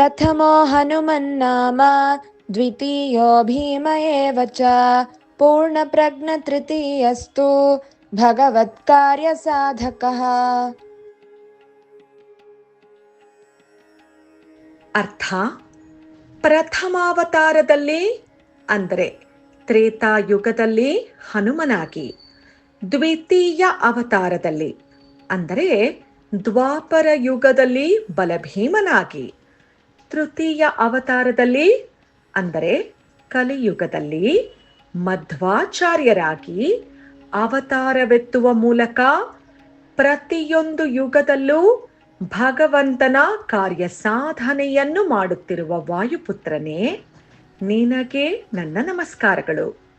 प्रथमो हनुमन्नाम द्वितीयो भीम एव च पूर्णप्रज्ञतृतीयस्तु भगवत्कार्यसाधकः ಅರ್ಥ ಪ್ರಥಮಾವತಾರದಲ್ಲಿ ಅಂದರೆ ತ್ರೇತಾಯುಗದಲ್ಲಿ ಹನುಮನಾಗಿ ದ್ವಿತೀಯ ಅವತಾರದಲ್ಲಿ ಅಂದರೆ ದ್ವಾಪರ ಯುಗದಲ್ಲಿ ಬಲಭೀಮನಾಗಿ ತೃತೀಯ ಅವತಾರದಲ್ಲಿ, ಅಂದರೆ ಕಲಿಯುಗದಲ್ಲಿ, ಮಧ್ವಾಚಾರ್ಯರಾಗಿ ಅವತಾರವೆತ್ತುವ ಮೂಲಕ ಪ್ರತಿಯೊಂದು ಯುಗದಲ್ಲೂ ಭಗವಂತನ ಕಾರ್ಯ ಸಾಧನೆಯನ್ನು ಮಾಡುತ್ತಿರುವ ವಾಯುಪುತ್ರನೇ, ನಿನಗೆ ನನ್ನ ನಮಸ್ಕಾರಗಳು.